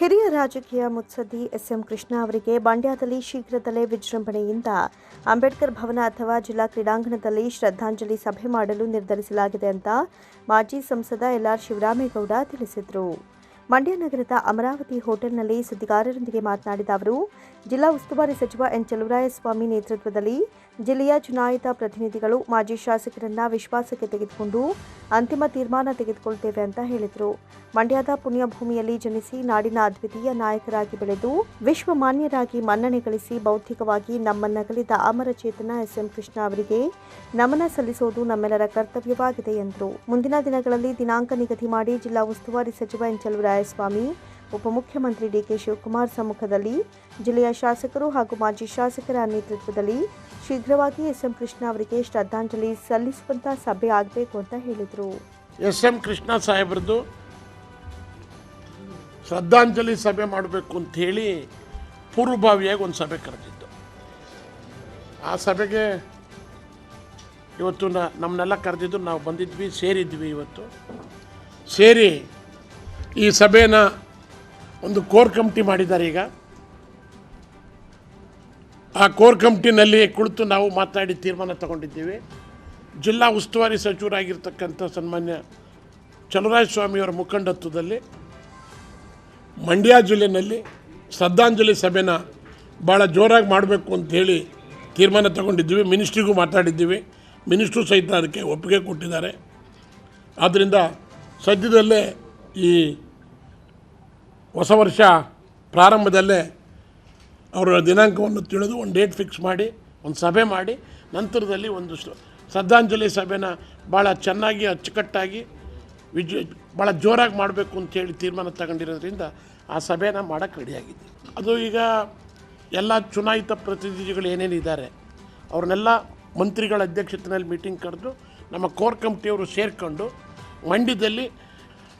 ಹಿರಿಯ ರಾಜಕೀಯ ಮುತ್ಸದ್ದಿ ಎಸ್ಎಂ ಕೃಷ್ಣ ಅವರಿಗೆ ಮಂಡ್ಯದಲ್ಲಿ ಶೀಘ್ರದಲ್ಲೇ ವಿಜೃಂಭಣೆಯಿಂದ ಅಂಬೇಡ್ಕರ್ ಭವನ ಅಥವಾ ಜಿಲ್ಲಾ ಕ್ರೀಡಾಂಗಣದಲ್ಲಿ ಶ್ರದ್ಧಾಂಜಲಿ ಸಭೆ ಮಾಡಲು ನಿರ್ಧರಿಸಲಾಗಿದೆ ಅಂತ ಮಾಜಿ ಸಂಸದ ಎಲ್ಆರ್ ಶಿವರಾಮೇಗೌಡ ತಿಳಿಸಿದರು. ಮಂಡ್ಯ ನಗರದ ಅಮರಾವತಿ ಹೋಟೆಲ್ನಲ್ಲಿ ಸುದ್ದಿಗಾರರೊಂದಿಗೆ ಮಾತನಾಡಿದ ಅವರು ಜಿಲ್ಲಾ ಉಸ್ತುವಾರಿ ಸಚಿವ ಎನ್ ಚಲುವರಾಯಸ್ವಾಮಿ ನೇತೃತ್ವದಲ್ಲಿ ಜಿಲ್ಲೆಯ ಚುನಾಯಿತ ಪ್ರತಿನಿಧಿಗಳು ಮಾಜಿ ಶಾಸಕರನ್ನ ವಿಶ್ವಾಸಕ್ಕೆ ತೆಗೆದುಕೊಂಡು ಅಂತಿಮ ತೀರ್ಮಾನ ತೆಗೆದುಕೊಳ್ತೇವೆ ಅಂತ ಹೇಳಿದರು. ಮಂಡ್ಯದ ಪುಣ್ಯಭೂಮಿಯಲ್ಲಿ ಜನಿಸಿ ನಾಡಿನ ಅದ್ವಿತೀಯ ನಾಯಕರಾಗಿ ಬೆಳೆದು ವಿಶ್ವಮಾನ್ಯರಾಗಿ ಮನ್ನಣೆ ಗಳಿಸಿ ಬೌದ್ಧಿಕವಾಗಿ ನಮ್ಮನ್ನಗಲಿದ ಅಮರ ಚೇತನ ಎಸ್ಎಂ ಕೃಷ್ಣ ಅವರಿಗೆ ನಮನ ಸಲ್ಲಿಸುವುದು ನಮ್ಮೆಲ್ಲರ ಕರ್ತವ್ಯವಾಗಿದೆ ಎಂದರು ಮುಂದಿನ ದಿನಗಳಲ್ಲಿ ದಿನಾಂಕ ನಿಗದಿ ಮಾಡಿ ಜಿಲ್ಲಾ ಉಸ್ತುವಾರಿ ಸಚಿವ ಎನ್ ಚಲುವರಾಯಸ್ವಾಮಿ ಉಪಮುಖ್ಯಮಂತ್ರಿ ಡಿಕೆ ಶಿವಕುಮಾರ್ ಸಮ್ಮುಖದಲ್ಲಿ ಜಿಲ್ಲೆಯ ಶಾಸಕರು ಹಾಗೂ ಮಾಜಿ ಶಾಸಕರ ನೇತೃತ್ವದಲ್ಲಿ ಶೀಘ್ರವಾಗಿ ಎಸ್ಎಂ ಕೃಷ್ಣ ಅವರಿಗೆ ಶ್ರದ್ಧಾಂಜಲಿ ಸಲ್ಲಿಸುವಂತ ಸಭೆ ಆಗಬೇಕು ಅಂತ ಹೇಳಿದರು. ಎಸ್ ಎಂ ಕೃಷ್ಣ ಸಾಹೇಬರದು ಶ್ರದ್ಧಾಂಜಲಿ ಸಭೆ ಮಾಡಬೇಕು ಅಂತ ಹೇಳಿ ಪೂರ್ವಭಾವಿಯಾಗಿ ಒಂದು ಸಭೆ ಕರೆದಿದ್ದು ಆ ಸಭೆಗೆ ಇವತ್ತು ನಮ್ಮನ್ನೆಲ್ಲ ಕರೆದಿದ್ದು ನಾವು ಬಂದಿದ್ವಿ, ಸೇರಿದ್ವಿ ಇವತ್ತು. ಸೇರಿ ಈ ಸಭೆನ ಒಂದು ಕೋರ್ ಕಮಿಟಿ ಮಾಡಿದ್ದಾರೆ ಈಗ. ಆ ಕೋರ್ ಕಮಿಟಿನಲ್ಲಿ ಕುಳಿತು ನಾವು ಮಾತಾಡಿ ತೀರ್ಮಾನ ತಗೊಂಡಿದ್ದೀವಿ. ಜಿಲ್ಲಾ ಉಸ್ತುವಾರಿ ಸಚಿವರಾಗಿರ್ತಕ್ಕಂಥ ಸನ್ಮಾನ್ಯ ಚಲುವರಾಯ ಸ್ವಾಮಿಯವರ ಮುಖಂಡತ್ವದಲ್ಲಿ, ಮಂಡ್ಯ ಜಿಲ್ಲೆಯಲ್ಲಿ ಶ್ರದ್ಧಾಂಜಲಿ ಸಭೆನ ಭಾಳ ಜೋರಾಗಿ ಮಾಡಬೇಕು ಅಂಥೇಳಿ ತೀರ್ಮಾನ ತಗೊಂಡಿದ್ದೀವಿ. ಮಿನಿಸ್ಟ್ರಿಗೂ ಮಾತಾಡಿದ್ದೀವಿ. ಮಿನಿಸ್ಟ್ರು ಸಹಿತ ಅದಕ್ಕೆ ಒಪ್ಪಿಗೆ ಕೊಟ್ಟಿದ್ದಾರೆ. ಆದ್ದರಿಂದ ಸದ್ಯದಲ್ಲೇ ಈ ಹೊಸ ವರ್ಷ ಪ್ರಾರಂಭದಲ್ಲೇ ಅವರ ದಿನಾಂಕವನ್ನು ತಿಳಿದು ಒಂದು ಡೇಟ್ ಫಿಕ್ಸ್ ಮಾಡಿ, ಒಂದು ಸಭೆ ಮಾಡಿ, ನಂತರದಲ್ಲಿ ಒಂದು ಶ್ರ- ಶ್ರದ್ಧಾಂಜಲಿ ಸಭೆನ ಭಾಳ ಚೆನ್ನಾಗಿ, ಅಚ್ಚುಕಟ್ಟಾಗಿ, ವಿಜ್ ಭಾಳ ಜೋರಾಗಿ ಮಾಡಬೇಕು ಅಂತೇಳಿ ತೀರ್ಮಾನ ತಗೊಂಡಿರೋದ್ರಿಂದ ಆ ಸಭೆನ ಮಾಡೋಕ್ಕೆ ರೆಡಿಯಾಗಿದೆ ಅದು ಈಗ ಎಲ್ಲ ಚುನಾಯಿತ ಪ್ರತಿನಿಧಿಗಳು ಏನೇನಿದ್ದಾರೆ ಅವ್ರನ್ನೆಲ್ಲ ಮಂತ್ರಿಗಳ ಅಧ್ಯಕ್ಷತೆಯಲ್ಲಿ ಮೀಟಿಂಗ್ ಕರೆದು ನಮ್ಮ ಕೋರ್ ಕಮಿಟಿಯವರು ಸೇರಿಕೊಂಡು ಮಂಡ್ಯದಲ್ಲಿ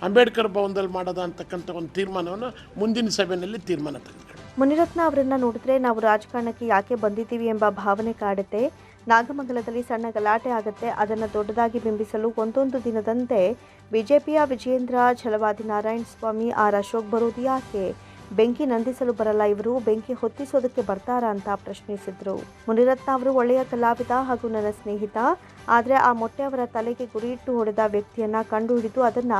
ಅಂಬೇಡ್ಕರ್ ಭವನದಲ್ಲಿ ಮಾಡೋದ ಅಂತಕ್ಕಂಥ ಒಂದು ತೀರ್ಮಾನವನ್ನು ಮುಂದಿನ ಸಭೆಯಲ್ಲಿ ತೀರ್ಮಾನ ಮುನಿರತ್ನ ಅವರನ್ನ ನೋಡಿದ್ರೆ ನಾವು ರಾಜಕಾರಣಕ್ಕೆ ಯಾಕೆ ಬಂದಿದ್ದೀವಿ ಎಂಬ ಭಾವನೆ ಕಾಡುತ್ತೆ. ನಾಗಮಂಗಲದಲ್ಲಿ ಸಣ್ಣ ಗಲಾಟೆ ಆಗುತ್ತೆ. ಅದನ್ನು ದೊಡ್ಡದಾಗಿ ಬಿಂಬಿಸಲು ಒಂದೊಂದು ದಿನದಂತೆ ಬಿಜೆಪಿಯ ವಿಜಯೇಂದ್ರ ಛಲವಾದಿ ನಾರಾಯಣ ಸ್ವಾಮಿ, ಆರ್ ಅಶೋಕ್ ಬರೋದು ಯಾಕೆ? ಬೆಂಕಿ ನಂದಿಸಲು ಬರಲ್ಲ ಇವರು, ಬೆಂಕಿ ಹೊತ್ತಿಸೋದಕ್ಕೆ ಬರ್ತಾರಾ ಅಂತ ಪ್ರಶ್ನಿಸಿದ್ರು. ಮುನಿರತ್ನ ಅವರು ಒಳ್ಳೆಯ ಕಲಾವಿದ ಹಾಗೂ ನನ್ನ ಸ್ನೇಹಿತ. ಆದರೆ ಆ ಮೊಟ್ಟೆ ಅವರ ತಲೆಗೆ ಗುರಿಯಿಟ್ಟು ಹೊಡೆದ ವ್ಯಕ್ತಿಯನ್ನ ಕಂಡುಹಿಡಿದು ಅದನ್ನ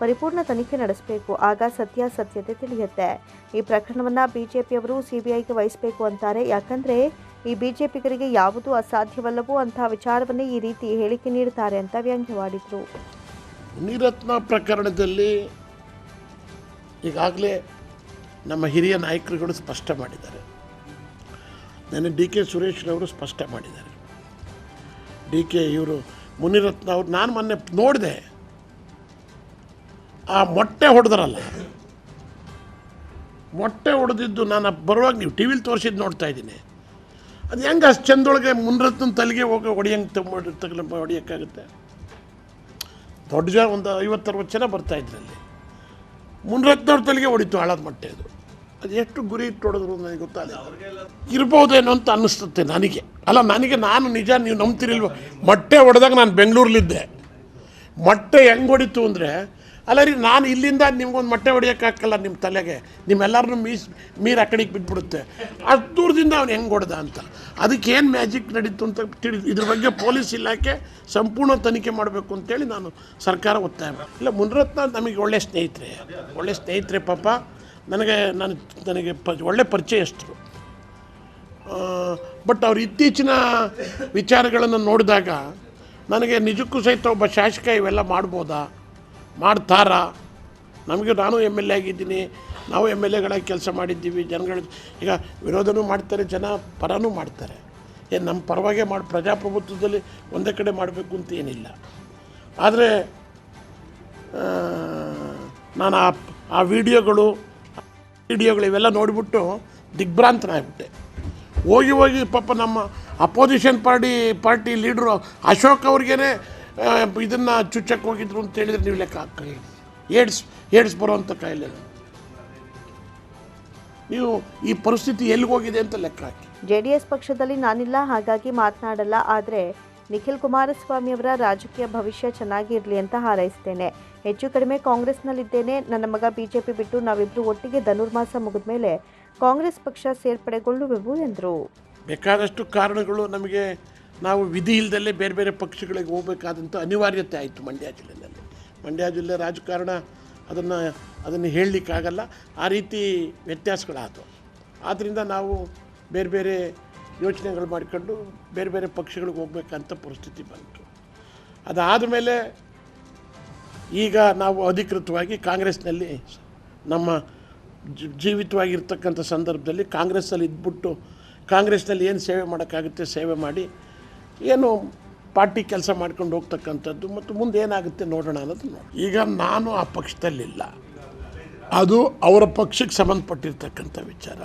ಪರಿಪೂರ್ಣ ತನಿಖೆ ನಡೆಸಬೇಕು. ಆಗ ಸತ್ಯಾಸತ್ಯತೆ ತಿಳಿಯುತ್ತೆ. ಈ ಪ್ರಕರಣವನ್ನು ಬಿಜೆಪಿಯವರು ಸಿಬಿಐಗೆ ವಹಿಸಬೇಕು ಅಂತಾರೆ. ಯಾಕಂದರೆ ಈ ಬಿಜೆಪಿಗರಿಗೆ ಯಾವುದೂ ಅಸಾಧ್ಯವಲ್ಲವೋ ಅಂತಹ ವಿಚಾರವನ್ನೇ ಈ ರೀತಿ ಹೇಳಿಕೆ ನೀಡುತ್ತಾರೆ ಅಂತ ವ್ಯಂಗ್ಯವಾಡಿದರು. ಮುನಿರತ್ನ ಪ್ರಕರಣದಲ್ಲಿ ಈಗಾಗಲೇ ನಮ್ಮ ಹಿರಿಯ ನಾಯಕರುಗಳು ಸ್ಪಷ್ಟ ಮಾಡಿದ್ದಾರೆ. ನನ್ನ ಡಿ ಕೆ ಸುರೇಶ್ರವರು ಸ್ಪಷ್ಟ ಮಾಡಿದ್ದಾರೆ. ಡಿ ಕೆ ಇವರು ಮುನಿರತ್ನ ಅವರು, ನಾನು ಮೊನ್ನೆ ನೋಡಿದೆ. ಆ ಮೊಟ್ಟೆ ಹೊಡೆದ್ರಲ್ಲ. ಮೊಟ್ಟೆ ಹೊಡೆದಿದ್ದು ನಾನು ಬರುವಾಗ ನೀವು ಟಿ ವಿಲಿ ತೋರಿಸಿದ್ದು ನೋಡ್ತಾ ಇದ್ದೀನಿ. ಅದು ಹೆಂಗೆ ಅಷ್ಟು ಚಂದೊಳಗೆ ಮುನ್ರತ್ನ ತಲೆಗೆ ಹೋಗಿ ಹೊಡಿಯಂಗೆ ತಗೊಂಡು ತಗಲ ಹೊಡಿಯೋಕ್ಕಾಗುತ್ತೆ. ದೊಡ್ಡ ಜನ ಒಂದು ಐವತ್ತರವತ್ತು ಜನ ಬರ್ತಾ ಇದ್ರಲ್ಲಿ ಮುನ್ರತ್ನವ್ರ ತಲೆಗೆ ಹೊಡಿತು ಹಾಳಾದ ಮೊಟ್ಟೆ ಅದು. ಅದು ಎಷ್ಟು ಗುರಿ ಇಟ್ಟು ಹೊಡೆದ್ರು ನನಗೆ ಗೊತ್ತಾಗಲಿಲ್ಲ. ಇರ್ಬೋದೇನೋ ಅಂತ ಅನ್ನಿಸ್ತತ್ತೆ ನನಗೆ. ಅಲ್ಲ, ನನಗೆ ನಾನು ನಿಜ ನೀವು ನಂಬ್ತಿರಲ್ವ? ಮೊಟ್ಟೆ ಹೊಡೆದಾಗ ನಾನು ಬೆಂಗಳೂರಲ್ಲಿದ್ದೆ. ಮೊಟ್ಟೆ ಹೆಂಗೆ ಹೊಡಿತು ಅಂದರೆ ಅಲ್ಲ ರೀ, ನಾನು ಇಲ್ಲಿಂದ ನಿಮ್ಗೊಂದು ಮೊಟ್ಟೆ ಹೊಡಿಯೋಕ್ಕಾಗಲ್ಲ ನಿಮ್ಮ ತಲೆಗೆ. ನಿಮ್ಮೆಲ್ಲರನ್ನೂ ಮೀಸ್, ಮೀರು ಆ ಕಡೆಗೆ ಬಿಟ್ಬಿಡುತ್ತೆ. ಅಷ್ಟು ದೂರದಿಂದ ಅವ್ನು ಹೆಂಗೆ ಹೊಡೆದ ಅಂತ. ಅದಕ್ಕೆ ಏನು ಮ್ಯಾಜಿಕ್ ನಡೀತು ಅಂತ ತಿಳಿ, ಇದ್ರ ಬಗ್ಗೆ ಪೊಲೀಸ್ ಇಲಾಖೆ ಸಂಪೂರ್ಣ ತನಿಖೆ ಮಾಡಬೇಕು ಅಂತೇಳಿ ನಾನು ಸರ್ಕಾರ ಒತ್ತಾಯ ಇಲ್ಲ, ಮುನರತ್ನ ನಮಗೆ ಒಳ್ಳೆ ಸ್ನೇಹಿತರೆ. ಒಳ್ಳೆ ಸ್ನೇಹಿತರೆ ಪಾಪ. ನನಗೆ, ನಾನು ನನಗೆ ಪ, ಒಳ್ಳೆ ಪರಿಚಯಸ್ಥರು. ಬಟ್ ಅವ್ರ ಇತ್ತೀಚಿನ ವಿಚಾರಗಳನ್ನು ನೋಡಿದಾಗ ನನಗೆ ನಿಜಕ್ಕೂ ಸಹಿತ ಒಬ್ಬ ಶಾಸಕ ಇವೆಲ್ಲ ಮಾಡ್ಬೋದಾ? ಮಾಡ್ತಾರಾ? ನಮಗೆ ನಾನು ಎಂ ಎಲ್ ಎ ಆಗಿದ್ದೀನಿ, ನಾವು ಎಂ ಎಲ್ ಎಗಳಾಗಿ ಕೆಲಸ ಮಾಡಿದ್ದೀವಿ, ಜನಗಳು ಈಗ ವಿರೋಧನೂ ಮಾಡ್ತಾರೆ, ಜನ ಪರನೂ ಮಾಡ್ತಾರೆ. ಏನು ನಮ್ಮ ಪರವಾಗಿ ಮಾಡಿ, ಪ್ರಜಾಪ್ರಭುತ್ವದಲ್ಲಿ ಒಂದೇ ಕಡೆ ಮಾಡಬೇಕು ಅಂತ ಏನಿಲ್ಲ. ಆದರೆ ನಾನು ಆ ಆ ವಿಡಿಯೋಗಳು ವಿಡಿಯೋಗಳು ಇವೆಲ್ಲ ನೋಡಿಬಿಟ್ಟು ದಿಗ್ಭ್ರಾಂತನಾಗ್ಬಿಟ್ಟೆ. ಹೋಗಿ ಹೋಗಿ ಪಾಪ ನಮ್ಮ opposition party party leaders Ashok ಅವ್ರಿಗೇ ಇದನ್ನು ಚುಚ್ಚಕ್ಕೆ ಹೋಗಿದ್ರು ಅಂತ ಹೇಳಿದ್ರೆ ನೀವು ಲೆಕ್ಕ ಹಾಕಿ ಏಡ್ಸ್ ಏಡ್ಸ್ ಬರುವಂಥ ಕಾಯಿಲೆ. ನೀವು ಈ ಪರಿಸ್ಥಿತಿ ಎಲ್ಲಿಗೋಗಿದೆ ಅಂತ ಲೆಕ್ಕ ಹಾಕಿ. ಎಸ್ ಪಕ್ಷದಲ್ಲಿ ನಾನಿಲ್ಲ ಹಾಗಾಗಿ ಮಾತನಾಡಲ್ಲ. ಆದರೆ ನಿಖಿಲ್ ಕುಮಾರಸ್ವಾಮಿ ಅವರ ರಾಜಕೀಯ ಭವಿಷ್ಯ ಚೆನ್ನಾಗಿರಲಿ ಅಂತ ಹಾರೈಸ್ತೇನೆ. ಹೆಚ್ಚು ಕಡಿಮೆ ಕಾಂಗ್ರೆಸ್ನಲ್ಲಿದ್ದೇನೆ. ನನ್ನ ಮಗ ಬಿಜೆಪಿ ಬಿಟ್ಟು ನಾವಿಬ್ಬರು ಒಟ್ಟಿಗೆ ಧನುರ್ಮಾಸ ಮುಗಿದ ಮೇಲೆ ಕಾಂಗ್ರೆಸ್ ಪಕ್ಷ ಸೇರ್ಪಡೆಗೊಳ್ಳುವೆವು ಎಂದರು. ಬೇಕಾದಷ್ಟು ಕಾರಣಗಳು ನಮಗೆ ನಾವು ವಿಧಿ ಇಲ್ಲದಲ್ಲೇ ಬೇರೆ ಬೇರೆ ಪಕ್ಷಗಳಿಗೆ ಹೋಗಬೇಕಾದಂಥ ಅನಿವಾರ್ಯತೆ ಆಯಿತು ಮಂಡ್ಯ ಜಿಲ್ಲೆಯಲ್ಲಿ. ಮಂಡ್ಯ ಜಿಲ್ಲೆ ರಾಜಕಾರಣ ಅದನ್ನು ಅದನ್ನು ಹೇಳಲಿಕ್ಕಾಗಲ್ಲ. ಆ ರೀತಿ ವ್ಯತ್ಯಾಸಗಳಾದವು. ಆದ್ದರಿಂದ ನಾವು ಬೇರೆ ಬೇರೆ ಯೋಚನೆಗಳು ಮಾಡಿಕೊಂಡು ಬೇರೆ ಬೇರೆ ಪಕ್ಷಗಳಿಗೆ ಹೋಗ್ಬೇಕಂತ ಪರಿಸ್ಥಿತಿ ಬಂತು. ಅದಾದ ಮೇಲೆ ಈಗ ನಾವು ಅಧಿಕೃತವಾಗಿ ಕಾಂಗ್ರೆಸ್ನಲ್ಲಿ ನಮ್ಮ ಜೀವಿತವಾಗಿರ್ತಕ್ಕಂಥ ಸಂದರ್ಭದಲ್ಲಿ ಕಾಂಗ್ರೆಸ್ಸಲ್ಲಿ ಇದ್ಬಿಟ್ಟು ಕಾಂಗ್ರೆಸ್ನಲ್ಲಿ ಏನು ಸೇವೆ ಮಾಡೋಕ್ಕಾಗುತ್ತೆ ಸೇವೆ ಮಾಡಿ ಏನು ಪಾರ್ಟಿ ಕೆಲಸ ಮಾಡ್ಕೊಂಡು ಹೋಗ್ತಕ್ಕಂಥದ್ದು, ಮತ್ತು ಮುಂದೆ ಏನಾಗುತ್ತೆ ನೋಡೋಣ ಅನ್ನೋದು ನೋಡಿ ಈಗ ನಾನು ಆ ಪಕ್ಷದಲ್ಲಿಲ್ಲ. ಅದು ಅವರ ಪಕ್ಷಕ್ಕೆ ಸಂಬಂಧಪಟ್ಟಿರ್ತಕ್ಕಂಥ ವಿಚಾರ.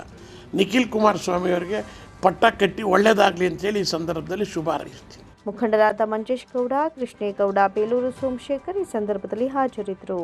ನಿಖಿಲ್ ಕುಮಾರಸ್ವಾಮಿ ಅವರಿಗೆ ಪಟ್ಟ ಕಟ್ಟಿ ಒಳ್ಳೆಯದಾಗಲಿ ಅಂತೇಳಿ ಈ ಸಂದರ್ಭದಲ್ಲಿ ಶುಭ ಹಾರೈಸ್ತೀನಿ. ಮುಖಂಡರಾದ ಮಂಜೇಶ್ ಗೌಡ, ಕೃಷ್ಣೇಗೌಡ, ಬೇಲೂರು ಸೋಮಶೇಖರ್ ಈ ಸಂದರ್ಭದಲ್ಲಿ ಹಾಜರಿದ್ದರು.